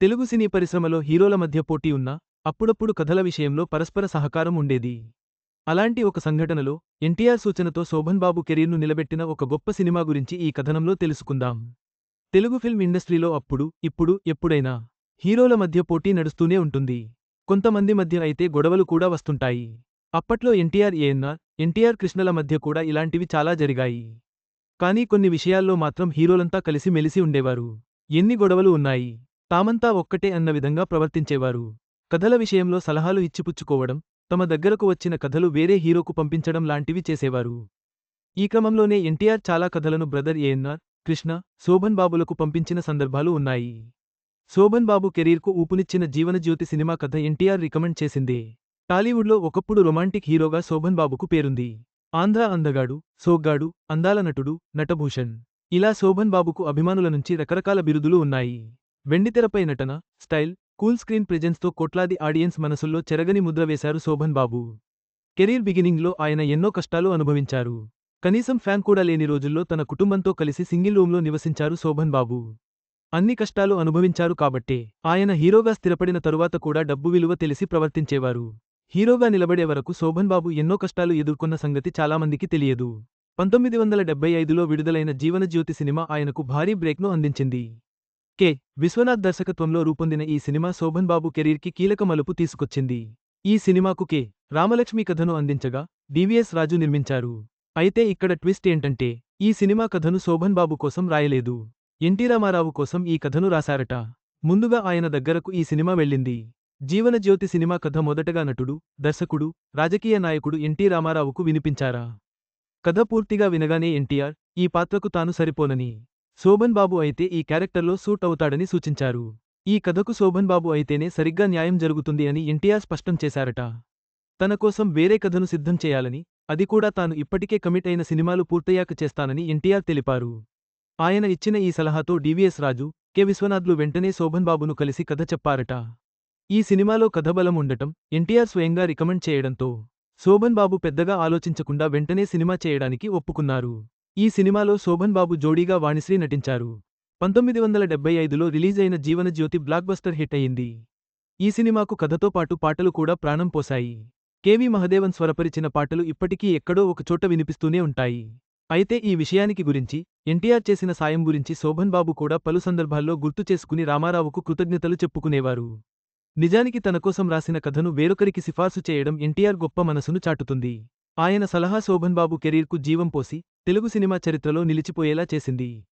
తెలుగు సినీ పరిశ్రమలో హీరోల మధ్య పోటీ ఉన్నా అప్పుడప్పుడు కథల విషయంలో పరస్పర సహకారం ఉండేది. అలాంటి ఒక సంఘటనలో ఎన్టీఆర్ సూచనతో శోభన్ బాబు కెరీర్ను నిలబెట్టిన ఒక గొప్ప సినిమా గురించి ఈ కథనంలో తెలుసుకుందాం. తెలుగు ఫిల్మ్ ఇండస్ట్రీలో అప్పుడు ఇప్పుడు ఎప్పుడైనా హీరోల మధ్య పోటీ నడుస్తూనే ఉంటుంది. కొంతమంది మధ్య అయితే గొడవలు కూడా వస్తుంటాయి. అప్పట్లో ఎన్టీఆర్ ఏఎన్ఆర్ ఎన్టీఆర్ కృష్ణల మధ్య కూడా ఇలాంటివి చాలా జరిగాయి. కానీ కొన్ని విషయాల్లో మాత్రం హీరోలంతా కలిసి మెలిసి ఉండేవారు. ఎన్ని గొడవలు ఉన్నాయి? తామంతా ఒక్కటే అన్న విధంగా ప్రవర్తించేవారు. కథల విషయంలో సలహాలు ఇచ్చిపుచ్చుకోవడం తమ దగ్గరకు వచ్చిన కథలు వేరే హీరోకు పంపించడం లాంటివి చేసేవారు. ఈ క్రమంలోనే ఎన్టీఆర్ చాలా కథలను బ్రదర్ ఏఎన్ఆర్ కృష్ణ శోభన్ బాబులకు పంపించిన సందర్భాలు ఉన్నాయి. శోభన్ బాబు కెరీర్కు ఊపునిచ్చిన జీవనజ్యోతి సినిమా కథ ఎన్టీఆర్ రికమెండ్ చేసిందే. టాలీవుడ్లో ఒకప్పుడు రొమాంటిక్ హీరోగా శోభన్ బాబుకు పేరుంది. ఆంధ్ర అందగాడు సోగ్గాడు అందాల నటుడు నటభూషణ్. ఇలా శోభన్ బాబుకు అభిమానుల నుంచి రకరకాల బిరుదులు ఉన్నాయి. వెండితెరపై నటన స్టైల్ కూల్ స్క్రీన్ ప్రెజెన్స్తో కోట్లాది ఆడియన్స్ మనసుల్లో చెరగని ముద్ర వేశారు శోభన్ బాబు. కెరీర్ బిగినింగ్లో ఆయన ఎన్నో కష్టాలు అనుభవించారు. కనీసం ఫ్యాన్ కూడా లేని రోజుల్లో తన కుటుంబంతో కలిసి సింగిల్ రూంలో నివసించారు శోభన్ బాబు. అన్ని కష్టాలు అనుభవించారు కాబట్టే ఆయన హీరోగా స్థిరపడిన తరువాత కూడా డబ్బు విలువ తెలిసి ప్రవర్తించేవారు. హీరోగా నిలబడే వరకు శోభన్ బాబు ఎన్నో కష్టాలు ఎదుర్కొన్న సంగతి చాలామందికి తెలియదు. పంతొమ్మిది వందల డెబ్బై ఐదులో విడుదలైన జీవనజ్యోతి సినిమా ఆయనకు భారీ బ్రేక్ను అందించింది. కె. విశ్వనాథ్ దర్శకత్వంలో రూపొందిన ఈ సినిమా శోభన్ బాబు కెరీర్కి కీలక మలుపు తీసుకొచ్చింది. ఈ సినిమాకు కె. రామలక్ష్మి కథను అందించగా డివిఎస్ రాజు నిర్మించారు. అయితే ఇక్కడ ట్విస్ట్ ఏంటంటే ఈ సినిమా కథను శోభన్ బాబు కోసం రాయలేదు. ఎన్టీ రామారావు కోసం ఈ కథను రాశారట. ముందుగా ఆయన దగ్గరకు ఈ సినిమా వెళ్ళింది. జీవనజ్యోతి సినిమా కథ మొదటగా నటుడు దర్శకుడు రాజకీయ నాయకుడు ఎన్టీ రామారావుకు వినిపించారా. కథ పూర్తిగా వినగానే ఎన్టీఆర్ ఈ పాత్రకు తాను సరిపోనని. శోభన్ బాబు అయితే ఈ క్యారెక్టర్లో సూట్ అవుతాడని సూచించారు. ఈ కథకు శోభన్ బాబు అయితేనే సరిగ్గా న్యాయం జరుగుతుంది అని ఎన్టీఆర్ స్పష్టం చేశారట. తన కోసం వేరే కథను సిద్ధం చేయాలని అది కూడా తాను ఇప్పటికే కమిట్ అయిన సినిమాలు పూర్తయ్యాక చేస్తానని ఎన్టీఆర్ తెలిపారు. ఆయన ఇచ్చిన ఈ సలహాతో డివిఎస్ రాజు కె. విశ్వనాథ్లు వెంటనే శోభన్ బాబును కలిసి కథ చెప్పారట. ఈ సినిమాలో కథబలం ఉండటం ఎన్టీఆర్ స్వయంగా రికమెండ్ చేయడంతో శోభన్ బాబు పెద్దగా ఆలోచించకుండా వెంటనే సినిమా చేయడానికి ఒప్పుకున్నారు. ఈ సినిమాలో శోభన్ బాబు జోడీగా వాణిశ్రీ నటించారు. పంతొమ్మిది వందల డెబ్బై ఐదులో రిలీజ్ అయిన జీవనజ్యోతి బ్లాక్బస్టర్ హిట్ అయింది ఈ సినిమాకు కథతో పాటు పాటలు కూడా ప్రాణం పోశాయి. కెవి మహదేవన్ స్వరపరిచిన పాటలు ఇప్పటికీ ఎక్కడో ఒకచోట వినిపిస్తూనే ఉంటాయి. అయితే ఈ విషయానికి గురించి ఎన్టీఆర్ చేసిన సాయం గురించి శోభన్ బాబు కూడా పలు సందర్భాల్లో గుర్తు చేసుకుని రామారావుకు కృతజ్ఞతలు చెప్పుకునేవారు. నిజానికి తన కోసం రాసిన కథను వేరొకరికి సిఫార్సు చేయడం ఎన్టీఆర్ గొప్ప మనసును చాటుతుంది. ఆయన సలహా శోభన్ బాబు కెరీర్కు జీవం పోసి తెలుగు సినిమా చరిత్రలో నిలిచిపోయేలా చేసింది.